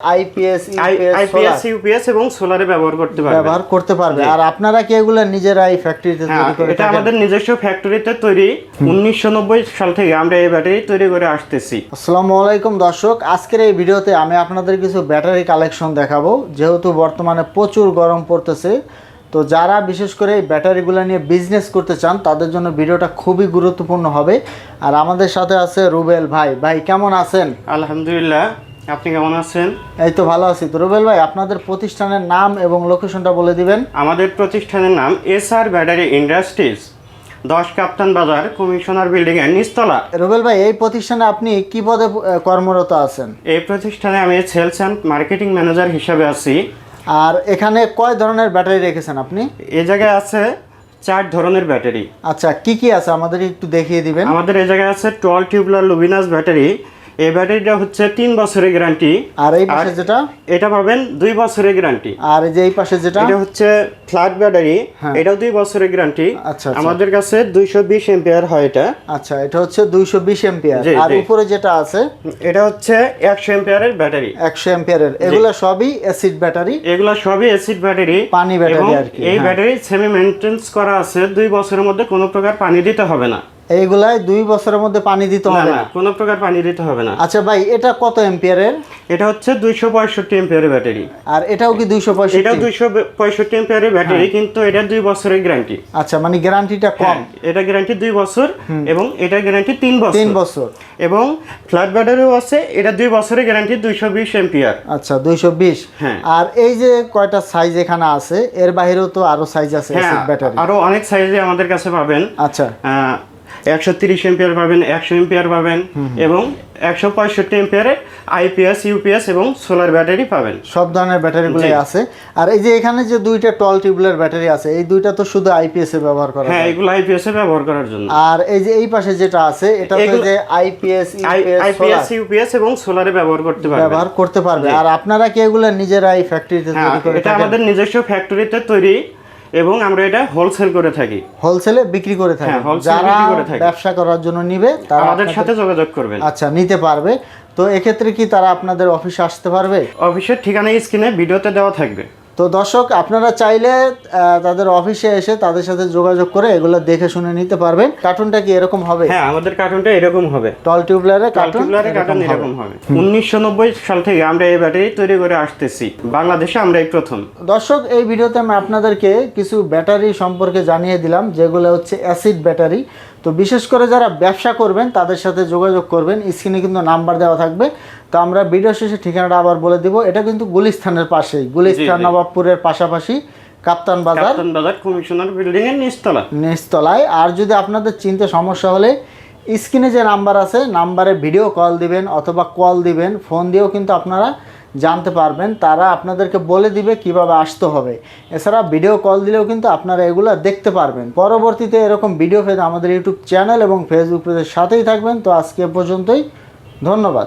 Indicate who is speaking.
Speaker 1: IPS
Speaker 2: IPS UPS এবং সোলারে ব্যবহার করতে পারবে
Speaker 1: ব্যবহার করতে পারবে। আর আপনারা কি এগুলো নিজেরাই ফ্যাক্টরিতে
Speaker 2: হ্যাঁ
Speaker 1: তৈরি করে
Speaker 2: এটা আমাদের নিজস্ব ফ্যাক্টরিতে তৈরি। উনিশশো নব্বই সাল থেকে আমরা এই ব্যাটারি তৈরি করে আসতেছি।
Speaker 1: আসসালামু আলাইকুম দর্শক আজকের এই ভিডিওতে আমি আপনাদের কিছু ব্যাটারি কালেকশন দেখাবো। যেহেতু বর্তমানে প্রচুর গরম পড়তেছে তো যারা বিশেষ করে এই ব্যাটারিগুলো নিয়ে বিজনেস করতে চান তাদের জন্য ভিডিওটা খুবই গুরুত্বপূর্ণ হবে। আর আমাদের সাথে আছে রুবেল ভাই। ভাই কেমন আছেন?
Speaker 2: আলহামদুলিল্লাহ। আপনি কেমন আছেন?
Speaker 1: এই তো ভালো আছি। তো রুবেল ভাই আপনাদের প্রতিষ্ঠানের নাম এবং লোকেশনটা বলে দিবেন।
Speaker 2: আমাদের প্রতিষ্ঠানের নাম এস আর ব্যাটারি ইন্ডাস্ট্রিজ দশ কাপ্তান বাজার কমিশনার বিল্ডিং এর নিচতলা।
Speaker 1: রুবেল ভাই এই প্রতিষ্ঠানে আপনি কি পদে কর্মরত আছেন?
Speaker 2: এই প্রতিষ্ঠানে আমি সেলস অ্যান্ড মার্কেটিং ম্যানেজার হিসাবে আছি।
Speaker 1: আর এখানে কয় ধরনের ব্যাটারি রেখেছেন আপনি?
Speaker 2: এ জায়গায় আছে চার ধরনের ব্যাটারি।
Speaker 1: আচ্ছা কি কি আছে আমাদের একটু দেখিয়ে দিবেন?
Speaker 2: আমাদের এই জায়গায় আছে টুয়েলভ টিউবলার লুবিনাস ব্যাটারি এই ব্যাটারিটা হচ্ছে তিন বছরের গ্যারান্টি।
Speaker 1: আর এই পাশে যেটা?
Speaker 2: এটা পাবেন দুই বছরের গ্যারান্টি।
Speaker 1: আর যে এই পাশে যেটা?
Speaker 2: এটা হচ্ছে ফ্ল্যাট ব্যাটারি
Speaker 1: হ্যাঁ।
Speaker 2: এটাও দুই বছরের গ্যারান্টি।
Speaker 1: আচ্ছা, আচ্ছা।
Speaker 2: আমাদের কাছে দুইশো বিশ এম্পিয়ার হয় এটা।
Speaker 1: আচ্ছা এটা হচ্ছে দুইশো বিশ এম্পিয়ার। আর উপরে যেটা আছে?
Speaker 2: এটা হচ্ছে একশো এম্পিয়ারের ব্যাটারি।
Speaker 1: একশো এম্পিয়ারের। এগুলো সবই অ্যাসিড ব্যাটারি?
Speaker 2: এগুলো সবই অ্যাসিড ব্যাটারি।
Speaker 1: পানি
Speaker 2: ব্যাটারি
Speaker 1: আর কি,
Speaker 2: এই
Speaker 1: হ্যাঁ।
Speaker 2: ব্যাটারি সেমি মেনটেন্স করা আছে। দুই বছরের মধ্যে কোনো প্রকার পানি দিতে হবে না।
Speaker 1: এইগুলাই দুই বছরের মধ্যে পানি দিতে হবে
Speaker 2: না কোনো প্রকার পানি দিতে হবে না।
Speaker 1: আচ্ছা ভাই এটা কত এম্পিয়ারের
Speaker 2: এটা হচ্ছে দুইশো পঁয়ষট্টি এম্পিয়ারের ব্যাটারি।
Speaker 1: আর এটাও কি দুইশো
Speaker 2: এটাও
Speaker 1: পঁয়ষট্টি
Speaker 2: দুইশো পঁয়ষট্টি এম্পিয়ারের ব্যাটারি কিন্তু এটা দুই বছরের গ্যারান্টি।
Speaker 1: আচ্ছা মানে গ্যারান্টিটা কম।
Speaker 2: হ্যাঁ এটা গ্যারান্টি দুই বছর এবং এটা গ্যারান্টি তিন বছর।
Speaker 1: তিন বছর।
Speaker 2: এবং ফ্ল্যাট ব্যাটারিও আছে এটা দুই বছরের গ্যারান্টি দুইশো বিশ এম্পিয়ার
Speaker 1: আচ্ছা দুইশো বিশ।
Speaker 2: হ্যাঁ।
Speaker 1: আর এই যে কয়টা সাইজ এখানে আছে এর বাইরেও তো আরও সাইজ আছে
Speaker 2: হ্যাঁ
Speaker 1: ব্যাটারি
Speaker 2: আরও অনেক সাইজে আমাদের কাছে পাবেন।
Speaker 1: আচ্ছা।
Speaker 2: একশো তিরিশ এম্পিয়ার পাবেন একশো এম্পিয়ার পাবেন এবং একশো পঁয়ষট্টি এম্পিয়ারের আইপিএস ইউপিএস এবং সোলার ব্যাটারি পাবেন।
Speaker 1: সব ধরনের ব্যাটারিগুলোই। আছে। আর এই যে এখানে যে দুইটা টল টিউবুলার ব্যাটারি আছে এই দুইটা তো শুধু আইপিএস এ ব্যবহার করা
Speaker 2: হ্যাঁ এগুলো আইপিএস এ ব্যবহার করার জন্য।
Speaker 1: আর এই যে এই পাশে যেটা আছে এটা
Speaker 2: এগুলো-
Speaker 1: যে আইপিএস
Speaker 2: আইপিএস ইউপিএস এবং সোলারে ব্যবহার করতে পারবেন।
Speaker 1: ব্যবহার করতে পারবে। আর আপনারা কি এগুলো নিজেরাই ফ্যাক্টরিতে তৈরি করে
Speaker 2: এটা আমাদের নিজস্ব ফ্যাক্টরিতে তৈরি এবং আমরা এটা হোলসেল করে থাকি।
Speaker 1: হোলসেলে বিক্রি করে থাকেন
Speaker 2: হ্যাঁ,
Speaker 1: যারা
Speaker 2: থাকি।
Speaker 1: ব্যবসা করার জন্য নিবে তারা
Speaker 2: আমাদের সাথে যোগাযোগ করবে।
Speaker 1: আচ্ছা নিতে পারবে। তো এক্ষেত্রে কি তারা আপনাদের অফিসে আসতে পারবে?
Speaker 2: অফিসের ঠিকানা স্ক্রিনে ভিডিওতে দেওয়া থাকবে।
Speaker 1: তো দর্শক আপনারা চাইলে তাদের অফিসে এসে তাদের সাথে যোগাযোগ করে এগুলো দেখে শুনে নিতে পারবেন। কার্টুনটা কি এরকম হবে?
Speaker 2: হ্যাঁ আমাদের কার্টুনটা এরকম হবে।
Speaker 1: টল টিউবলারে কার্টুন?
Speaker 2: কার্টুন এরকম হবে। উনিশশো নব্বই সাল থেকে আমরা এই ব্যাটারি তৈরি করে আসতেছি। বাংলাদেশে আমরা এই প্রথম।
Speaker 1: দর্শক এই ভিডিওতে আমি আপনাদেরকে কিছু ব্যাটারি সম্পর্কে জানিয়ে দিলাম যেগুলো হচ্ছে অ্যাসিড ব্যাটারি। তো বিশেষ করে যারা ব্যবসা করবেন তাদের সাথে যোগাযোগ করবেন। স্ক্রিনে কিন্তু নাম্বার দেওয়া থাকবে। তো আমরা ভিডিও শেষে ঠিকানাটা আবার বলে দিব। এটা কিন্তু গুলিস্থানের পাশেই। গুলিস্থান নবাবপুরের পাশাপাশি কাপ্তান বাজার।
Speaker 2: কাপ্তান বাজার কমিশনার বিল্ডিং এর নিচতলা।
Speaker 1: নিচতলায়। আর যদি আপনাদের চিনতে সমস্যা হলে স্ক্রিনে যে নাম্বার আছে নাম্বারে ভিডিও কল দিবেন অথবা কল দিবেন। ফোন দিয়েও কিন্তু আপনারা জানতে পারবেন, তারা আপনাদেরকে বলে দিবে কীভাবে আসতে হবে। এছাড়া ভিডিও কল দিলেও কিন্তু আপনারা এগুলো দেখতে পারবেন। পরবর্তীতে এরকম ভিডিও পেতে আমাদের ইউটিউব চ্যানেল এবং ফেসবুক পেজের সাথেই থাকবেন। তো আজকে পর্যন্তই, ধন্যবাদ।